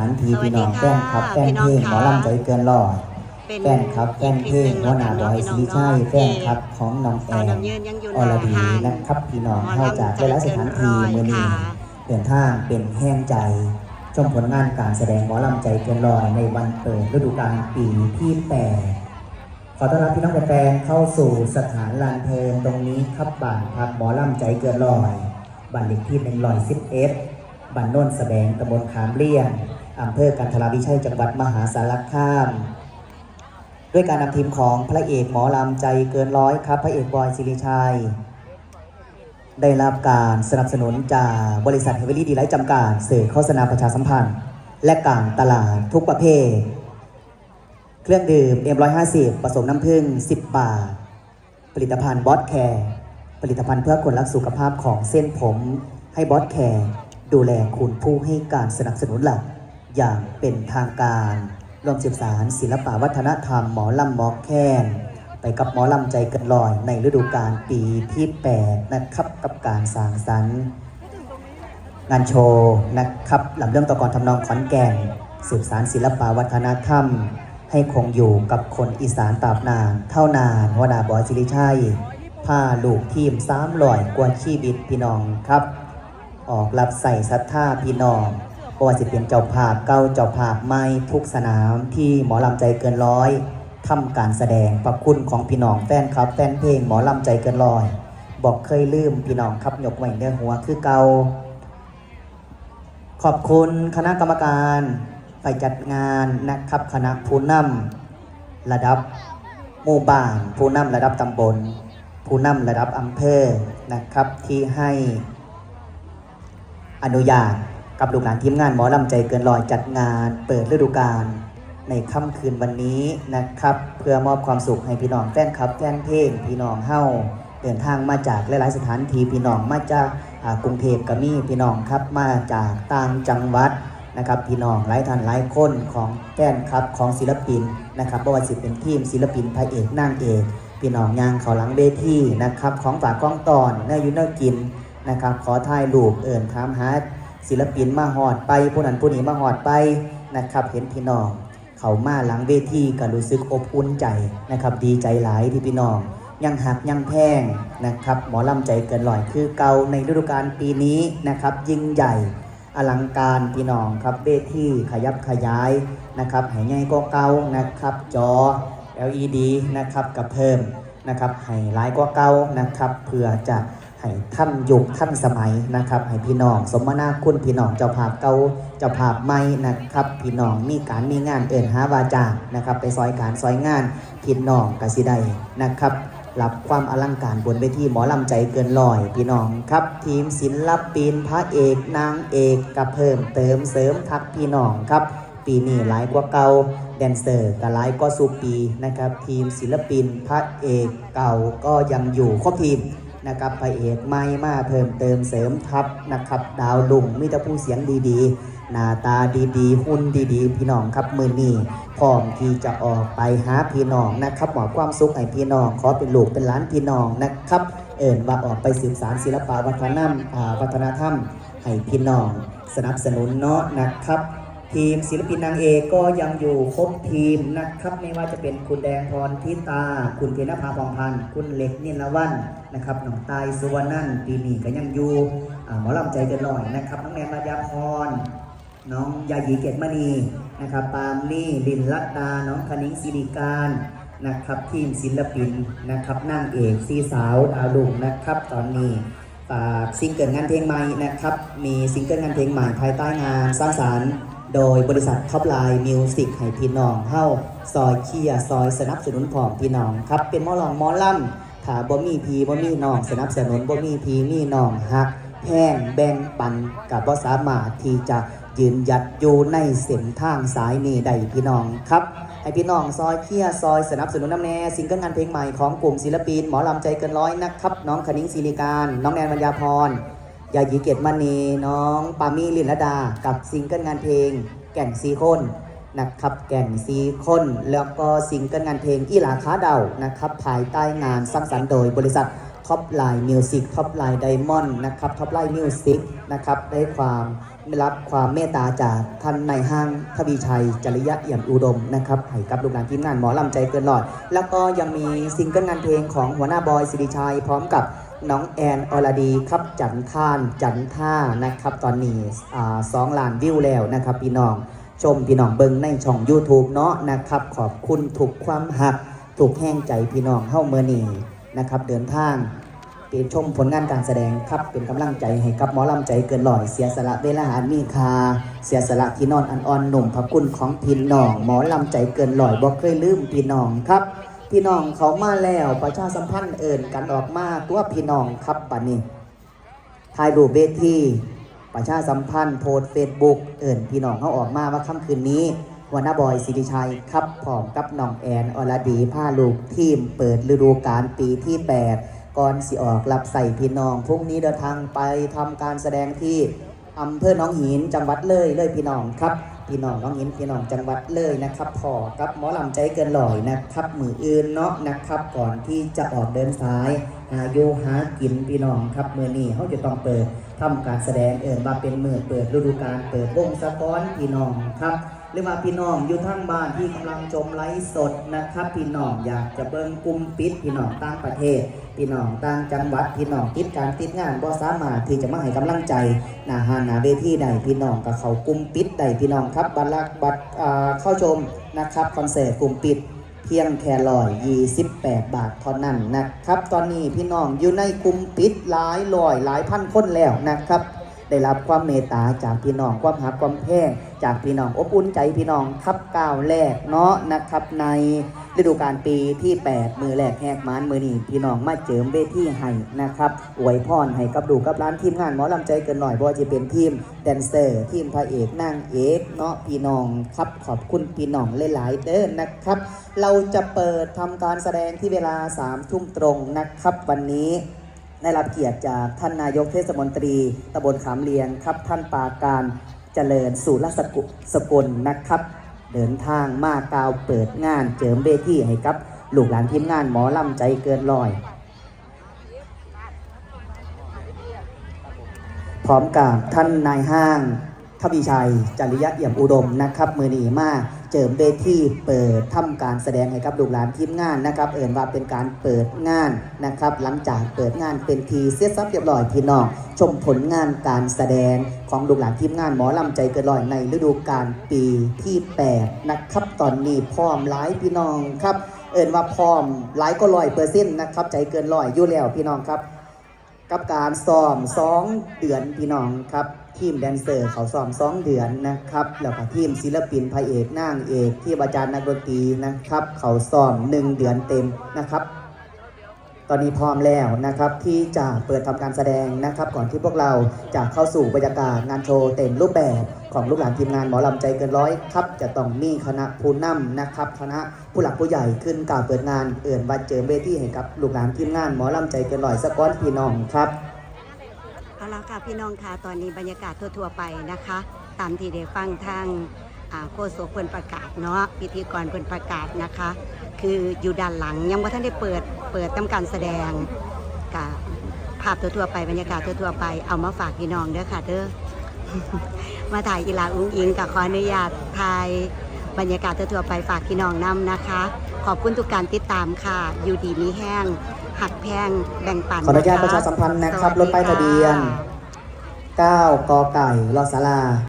านที่สวัสพี่ดีน้องแฟค่ะนคลับแฟนพี่น้เพองลงหมอค่ะลำใจเกินร้อยเป็นแฟนคลับแฟนเพลงหัวหน้าบอยศรีชัยแฟนคลับของน้องแอสาวนน้ำยืนยังอยู่อรดีหน้าห้างนะครับพี่น้องหมอลำเข้าจากหลายๆสถานที่ใจเกินร้อยมือนี้ค่ะเดินทางเป็นแห้งใจชมผลงานการแสดงหมอลำใจเกินร้อยในวันเปิดฤดูกาลปีที่แปดขอต้อนรับพี่น้องแฟนๆเข้าสู่สถานลานเพลิงตรงนี้ครับบ้านพักหมอลำใจเกินร้อยบ้านเลขที่หนึ่งร้อยสิบเอ็ดบ้านโน่นแสดงตำบลขามเลี่ยง อำเภอกันทราวิชัยจังหวัดมหาสารคาม ด้วยการนำทีมของพระเอกหมอลำใจเกินร้อยครับ พระเอกบอยสิริชัย ได้รับการสนับสนุนจากบริษัทเฮเวอรี่ดีไลท์จำกัดสื่อโฆษณาประชาสัมพันธ์ และการตลาดทุกประเภท เครื่องดื่ม M150 ผสมน้ำผึ้ง10 บาท ผลิตภัณฑ์บอสแคร์ผลิตภัณฑ์เพื่อคนรักสุขภาพของเส้นผมให้บอสแคร์ดูแลคุณผู้ให้การสนับสนุนหลัก อย่างเป็นทางการรวมสืบสารศิลปวัฒนธรรมหมอลำหมอแคนไปกับหมอลำใจกันลอยในฤดูกาลปีที่ 8 นะครับกับการสร้างสรรค์งานโชว์นะครับลำเรื่องตะกอนทำนองขอนแก่น สืบสารศิลปวัฒนธรรม ให้คงอยู่กับคนอีสานตาบนานเท่านานวนาบอยสิริชัยผ้าลูกทีมสามลอยกว่าชีวิตพี่น้องครับ ออกรับใส่ศรัทธาพี่น้อง เพระว่าจะเป็นเจ้าภาพเก้าเจ้าภาพไม่ทุกสนามที่หมอลำใจเกินร้อยทำการแสดงประคุณของพี่น้องแฟนครับแฟนเพลงหมอลำใจเกินร้อย บอกเคยลืมพี่น้องครับยกไว้เนื้อหัวคือเกาขอบคุณคณะกรรมการฝ่ายจัดงานนะครับคณะผู้นำระดับหมู่บ้านผู้นำระดับตำบล ผู้นำระดับอำเภอนะครับที่ให้อนุญาต กับลูกหลานทีมงานหมอลำใจเกินลอยจัดงาน เปิดฤดูกาลในค่ำคืนวันนี้นะครับ เพื่อมอบความสุขให้พี่น้องแฟนคลับแฟนเพลงพี่น้องเฮ้าเดินทางมาจากหลายๆสถานที่พี่น้องมาจากกรุงเทพก็มีพี่น้องครับมาจากต่างจังหวัดนะครับพี่น้องหลายท่านหลายคนของแฟนคลับของศิลปินนะครับบ่ว่าสิเป็นทีมศิลปินพระเอกนางเอกพี่น้องยางเขาหลังเวทีนะครับของฝากกล้องตอนเนื้อยูเนื้อกินนะครับขอถ่ายรูปเอิ่นถามหา ศิลปินมาหอดไปผู้นั้นผู้นี้มาหอดไปนะครับ เห็นพี่น้อง เขามาหลังเวทีก็รู้สึกอบอุ่นใจนะครับ ดีใจหลายที่พี่น้อง ยังหักยังแพงนะครับ หมอลำใจเกินลอยคือเก่าในฤดูกาลปีนี้นะครับ ยิ่งใหญ่อลังการพี่น้องครับเวทีขยับขยายนะครับให้ใหญ่ก็เก่านะครับ จอ LED นะครับกับเพิ่มนะครับให้หลายกว่าเก่านะครับเพื่อจะ ให้ท่านยุคท่านสมัยนะครับให้พี่น้อง สมนาคุณพี่น้องเจ้าภาพเก่าเจ้าภาพใหม่นะครับ พี่น้องมีการมีงานเอิ่นหาวาจานะครับ ไปซอยการซอยงานพี่น้องกสิได้นะครับรับความอลังการบนเวทีหมอลำใจเกินลอย พี่น้องครับ ทีมศิลปินพระเอกนางเอกกับเพิ่มเติมเสริมทักพี่น้องครับ ปีนี้หลายกว่าเก่าแดนเซอร์ก็หลายกว่าสูปีนะครับ ทีมศิลปินพระเอกเก่าก็ยังอยู่ครบทีม นะครับพระเอกใหม่มาเพิ่มเติมเสริมทัพนะครับดาวลุงมิตรผู้เสียงดีๆ หน้าตาดีๆ หุ่นดีๆ พี่น้องครับมือนี้พร้อมที่จะออกไปหาพี่น้องนะครับหมอความสุขให้พี่น้อง ขอเป็นลูกเป็นล้านพี่น้องนะครับ เอิ่นว่าออกไปสืบสารศิลปะวัฒนธรรมอาวัฒนธรรมให้พี่น้อง สนับสนุนเนาะนะครับ ทีมศิลปินนางเอกก็ยังอยู่ครบทีมนะครับ ไม่ว่าจะเป็นคุณแดงพรทิตา คุณเพนภาพองพันธ์คุณเล็กนิลวันนะครับน้องตายสุวรรณนันปีนี้ก็ยังอยู่หมอลำใจเกันหน่อยนะครับน้องแนนมายาพรน้องยายีเกตมณีนะครับปาล์มนี่ลินลัดดาน้องคณิงศิริการนะครับทีมศิลปินนะครับนางเอกสีสาวดาวดุงนะครับ ตอนนี้ฝากซิงเกิลงานเพลงใหม่นะครับ มีซิงเกิลงานเพลงใหม่ภายใต้งานสร้างสรรค์ โดยบริษัทท็อปไลน์มิวสิกให้พี่น้องเฮ้าซอยเชียร์ซอยสนับสนุนของพี่น้องครับ เป็นมอลองมอล่ำถ้าบ่มีพีบ่มีน้องสนับสนุนบ่มีพีมีน้องฮักแห้งแบ่งปันกับบ่สามารถที่จะยืนหยัดอยู่ในเส้นทางสายนี้ได้พี่น้องครับให้พี่น้องซอยเคียร์ซอยสนับสนุนน้ำแน่ซิงเกิลงานเพลงใหม่ของกลุ่มศิลปิน หมอลำใจเกินร้อยนะครับ น้องคณิ้งศิริการ น้องแนนวัญญาพร ยายีเกตมณีน้องปามี่ลินลดา กับซิงเกิลงานเพลง แก่นซีคนนะครับแก่นซีคนแล้วก็ซิงเกิลงานเพลงอีหลาค้าเดานะครับภายใต้งานสร้างสรรค์โดยบริษัทท็อปไลน์มิวสิกท็อปไลน์ไดมอนด์นะครับท็อปไลน์มิวสิกนะครับได้ความรับความเมตตาจากท่านนายห้างทวีชัย จริยะเอี่ยมอุดมนะครับให้กับลูกหลานทีมงานหมอลำใจเกินหลอด แล้วก็ยังมีซิงเกิลงานเพลงของหัวหน้าบอยสิริชัย พร้อมกับ น้องแอนอรดีครับจันท่านจันท่านะครับ ตอนนี้สองล้านวิวแล้วนะครับ พี่น้องชมพี่น้องเบิงในช่อง YouTube เนาะนะครับ ขอบคุณถูกความหักถูกแห้งใจพี่น้องเฮ้าเมื่อนีนะครับ เดินทางเปลี่ยนชมผลงานการแสดงครับเป็นกำลังใจให้กับหมอลำใจเกินหล่อยเสียสละเวลาอันมีคา เสียสละที่นอนอันอ่อนหนุ่มพระคุณของพี่น้อง หมอลำใจเกินหล่อยบอกเคยลืมพี่น้องครับ พี่น้องเขามาแล้วประชาสัมพันธ์เอิ่นกันออกมาตัวพี่น้องครับบัดนี้ถ่ายรูปเวทีประชาสัมพันธ์โพสเฟซบุ๊กเอิ่นพี่น้องเขาออกมาว่าค่ำคืนนี้หัวหน้าบอยสิริชัยครับพร้อมกับน้องแอนอรดีผ้าลูกทีม เปิดฤดูกาลปีที่ 8 ก่อนสิออกรับใส่พี่น้องพรุ่งนี้เดินทางไปทำการแสดงที่อำเภอหนองหินจังหวัดเลยเลยพี่น้องครับ พี่น้องน้องยินพี่น้องจังหวัดเลยนะครับพอกับหมอลำใจเกินลอยนะครับมืออื่นเนาะนะครับก่อนที่จะออกเดินสายหาอยู่หากินพี่น้องครับมือนี้เขาจะต้องเปิดทำการแสดงเอิญว่าเป็นมือเปิดฤดูกาลเปิดวงสะก้อนพี่น้องครับ หรือว่าพี่น้องอยู่ทั้งบ้านที่กำลังชมไลฟ์สดนะครับ พี่น้องอยากจะเบิ่งกลุ่มปิดพี่น้องต่างประเทศ พี่น้องต่างจังหวัดพี่น้องติดการติดงานบ่สามารถที่จะมาให้กำลังใจหน้าหาหน้าเวทีใดพี่น้องกับเขากลุ่มปิดใดพี่น้องครับบัตรบัตรอ่าเข้าชมนะครับคอนเสิร์ตกลุ่มปิดเพียงแค่ร้อยยี่สิบแปดบาทเท่านั้นนะครับ ตอนนี้พี่น้องอยู่ในกลุ่มปิดหลายร้อยหลายพันคนแล้วนะครับ ได้รับความเมตตาจากพี่น้องความหักความแพงจากพี่น้องอบอุ่นใจพี่น้องครับก้าวแรกเนาะนะครับในฤดูกาลปีที่ 8 มือแรกแหกมานมือนี้พี่น้องมาเจิมเวทีให้นะครับอวยพรให้กับดูกับร้านทีมงานหมอลำใจเกินหน่อยเพราะว่จะเป็นทีมแดนเซอร์ ทีมพระเอกนางเอกเนาะพี่น้องครับขอบคุณพี่น้องหลายๆเด้อนะครับ เราจะเปิดทำการแสดงที่เวลา3ามทุ่มตรงนะครับวันนี้ ได้รับเกียรติจากท่านนายกเทศมนตรีตำบลขามเลียงครับ ท่านปาการเจริญสุรสกุสกลนะครับ เดินทางมากาวเปิดงานเจิมเวทีให้กับลูกหลานทีมงานหมอลำใจเกินร้อย พร้อมกับท่านนายห้างทวีชัยจริยะเอี่ยมอุดมนะครับ มือนีมาก เจิมเวทีเปิดทำการแสดงให้กับลูกหลานทีมงานนะครับ เอ่นว่าเป็นการเปิดงานนะครับ หลังจากเปิดงานเป็นทีเสร็จสับเรียบร้อยพี่น้องชมผลงานการแสดงของลูกหลานทีมงานหมอลำใจเกินร้อยในฤดูกาลปีที่ 8 นะครับ ตอนนี้พร้อมหลายพี่น้องครับ เอ่นว่าพร้อมหลายก็ร้อยเปอร์เซ็นต์นะครับ ใจเกินร้อยอยู่แล้วพี่น้องครับ กับการซ้อม2เดือนพี่น้องครับ ทีมแดนเซอร์เขาซ้อม2เดือนนะครับ แล้วก็ทีมศิลปินพระเอกนางเอกที่อาจารย์นักดนตรีนะครับ เขาซ้อม1เดือนเต็มนะครับ ตอนนี้พร้อมแล้วนะครับที่จะเปิดทำการแสดงนะครับ ก่อนที่พวกเราจะเข้าสู่บรรยากาศงานโชว์เต็มรูปแบบของลูกหลานทีมงานหมอลำใจเกินร้อยครับ จะต้องมีคณะผู้นำนะครับ คณะผู้หลักผู้ใหญ่ขึ้นกล่าวเปิดงานเอื่นวันเจิมเวทีให้กับลูกหลานทีมงานหมอลำใจเกินร้อยสกอนพี่น้องครับ เอาละค่ะพี่น้องค่ะตอนนี้บรรยากาศทั่วๆไปนะคะ ตามที่ได้ฟังทางอ่าโฆษกเพิ่นประกาศเนาะพิธีกรเพิ่นประกาศนะคะ คืออยู่ด้านหลังยังว่าท่านได้เปิดเปิดทำการแสดงกับภาพทั่วๆไปบรรยากาศทั่วๆไปเอามาฝากพี่น้องเด้อค่ะเด้อมาถ่ายกีฬาอุ้งอิงกับขออนุญาตถ่ายบรรยากาศทั่วๆไปฝากพี่น้องนํนะคะ ขอบคุณทุกการติดตามค่ะ อยู่ดีมีแห้ง หักแพงแบ่งปันขออนุญาตประชาสัมพันธ์นะครับ รถป้ายทะเบียน 9กอไก่ รอสารา